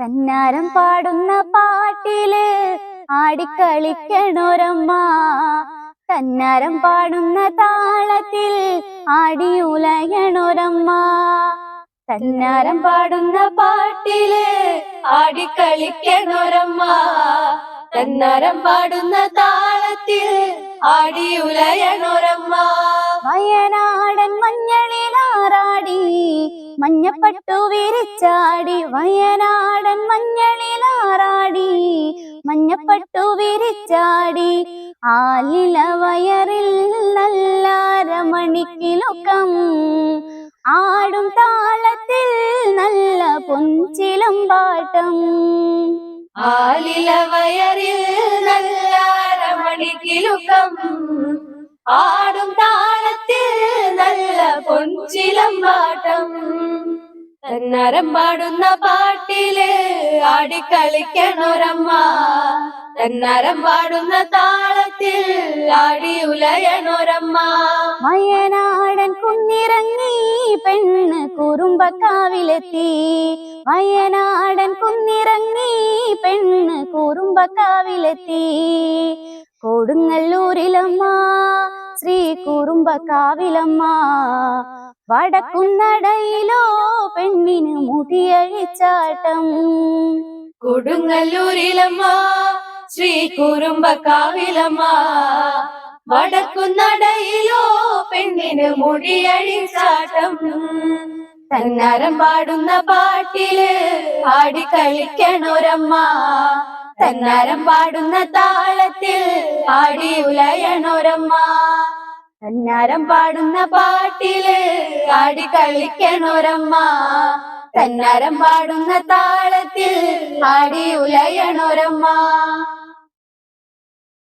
തന്നാരം പാടുന്ന പാട്ടിൽ ആടിക്കളിക്കണോരമ്മ. തന്നാരം പാടുന്ന താളത്തിൽ ആടിയുലയണോരമ്മ. തന്നാരം പാടുന്ന പാട്ടിൽ ആടിക്കളിക്കണോരമ്മ. തന്നാരം പാടുന്ന താളത്തിൽ ആടിയുലയണോരമ്മ. വയനാടൻ മഞ്ഞളിലാറാടി മഞ്ഞപ്പട്ടു വിരിച്ചാടി. മഞ്ഞളിലാറാടി മഞ്ഞപ്പട്ടു വിരിച്ചാടി. ആലില വയറിൽ നല്ല മണിക്കിലൊക്കം ആടും താളത്തിൽ നല്ല പൊഞ്ചിലം പാട്ടം ആലില വയറിൽ നല്ല മണിക്കിലൊക്കം ആടും താളത്തിൽ തന്നരം പാടുന്ന പാട്ടിൽ ആടിക്കളിക്കണൊരമ്മ തന്നരം പാടുന്ന താളത്തിൽ ആടിയുലയണൊരമ്മ വയനാടൻ കുന്നിറങ്ങി പെണ്ണ് കുറുമ്പക്കാവിലെത്തി. വയനാടൻ കുന്നിറങ്ങി പെണ്ണ് കുറുമ്പക്കാവിലെത്തി. കൊടുങ്ങല്ലൂരിലമ്മ ശ്രീ കുറുമ്പക്കാവിലമ്മ. വടക്കുന്നടയിലോ പെണ്ണിന് മുടിയഴിച്ചാട്ടം. കൊടുങ്ങല്ലൂരിലമ്മ ശ്രീ കുറുമ്പക്കാവിലമ്മ വടക്കുന്നടയിലോ പെണ്ണിന് മുടിയഴിച്ചാട്ടം. തന്നാരം പാടുന്ന പാട്ടിൽ പാടി കളിക്കണോരമ്മ തന്നാരം പാടുന്ന താളത്തിൽ പാടി ഉലയണൊരമ്മ. തന്നാരം പാടുന്ന പാട്ടിൽ ആടി കളിക്കണോരമ്മ തന്നാരം പാടുന്ന താളത്തിൽ ആടി ഉലയണൊരമ്മ